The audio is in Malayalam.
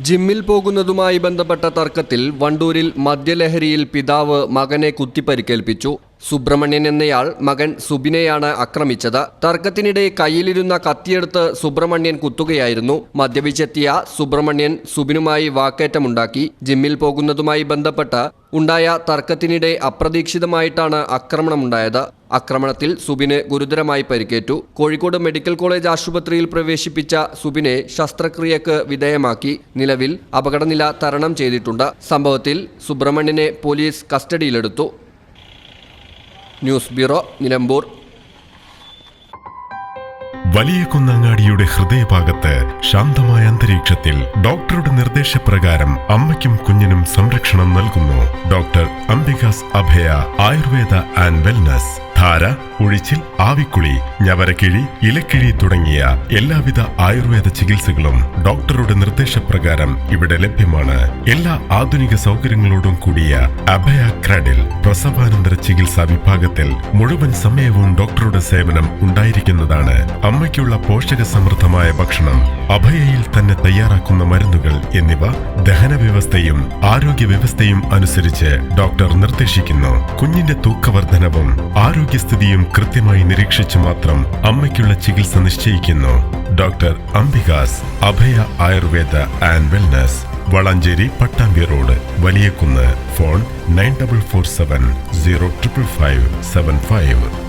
ജിമ്മിൽ പോകുന്നതുമായി ബന്ധപ്പെട്ട തർക്കത്തിൽ വണ്ടൂരിൽ മദ്യലഹരിയിൽ പിതാവ് മകനെ കുത്തിപ്പരിക്കേൽപ്പിച്ചു. സുബ്രഹ്മണ്യൻ എന്നയാൾ മകൻ സുബിനെയാണ് ആക്രമിച്ചത്. തർക്കത്തിനിടെ കയ്യിലിരുന്ന കത്തിയെടുത്ത് സുബ്രഹ്മണ്യൻ കുത്തുകയായിരുന്നു. മദ്യപിച്ചെത്തിയ സുബ്രഹ്മണ്യൻ സുബിനുമായി വാക്കേറ്റമുണ്ടാക്കി. ജിമ്മിൽ പോകുന്നതുമായി ബന്ധപ്പെട്ട് ഉണ്ടായ തർക്കത്തിനിടെ അപ്രതീക്ഷിതമായിട്ടാണ് ആക്രമണമുണ്ടായത്. ആക്രമണത്തിൽ സുബിന് ഗുരുതരമായി പരിക്കേറ്റു. കോഴിക്കോട് മെഡിക്കൽ കോളേജ് ആശുപത്രിയിൽ പ്രവേശിപ്പിച്ച സുബിനെ ശസ്ത്രക്രിയക്ക് വിധേയമാക്കി നിലവിൽ അപകടനില തരണം ചെയ്തിട്ടുണ്ട്. സംഭവത്തിൽ സുബ്രഹ്മണ്യനെ പോലീസ് കസ്റ്റഡിയിലെടുത്തു. News bureau Nilambur. വലിയ കുന്നങ്ങാടിയുടെ ഹൃദയഭാഗത്ത് ശാന്തമായ അന്തരീക്ഷത്തിൽ ഡോക്ടറുടെ നിർദ്ദേശപ്രകാരം അമ്മയ്ക്കും കുഞ്ഞിനും സംരക്ഷണം നൽകുന്നു doctor Ambika's Abhaya Ayurveda and wellness. ധാര ഉഴിച്ചിൽ ആവിക്കുളി ഞവരക്കിഴി ഇലക്കിഴി തുടങ്ങിയ എല്ലാവിധ ആയുർവേദ ചികിത്സകളും ഡോക്ടറുടെ നിർദ്ദേശപ്രകാരം ഇവിടെ ലഭ്യമാണ് എല്ലാ ആധുനിക സൗകര്യങ്ങളോടും കൂടിയ അഭയ ക്രാഡിൽ പ്രസവാനന്തര ചികിത്സാ വിഭാഗത്തിൽ മുഴുവൻ സമയവും ഡോക്ടറുടെ സേവനം ഉണ്ടായിരിക്കുന്നതാണ് അമ്മയ്ക്കുള്ള പോഷക സമൃദ്ധമായ ഭക്ഷണം അഭയയിൽ തന്നെ തയ്യാറാക്കുന്ന മരുന്നുകൾ എന്നിവ ദഹന വ്യവസ്ഥയും ആരോഗ്യ വ്യവസ്ഥയും അനുസരിച്ച് ഡോക്ടർ നിർദ്ദേശിക്കുന്നു. കുഞ്ഞിന്റെ തൂക്കവർദ്ധനവും ആരോഗ്യസ്ഥിതിയും കൃത്യമായി നിരീക്ഷിച്ചു മാത്രം അമ്മയ്ക്കുള്ള ചികിത്സ നിശ്ചയിക്കുന്നു. Doctor Ambika's Abhaya Ayurveda and wellness Valanchery Pattambi road Valiyakunnu. Phone nine double four seven zero triple five seven five.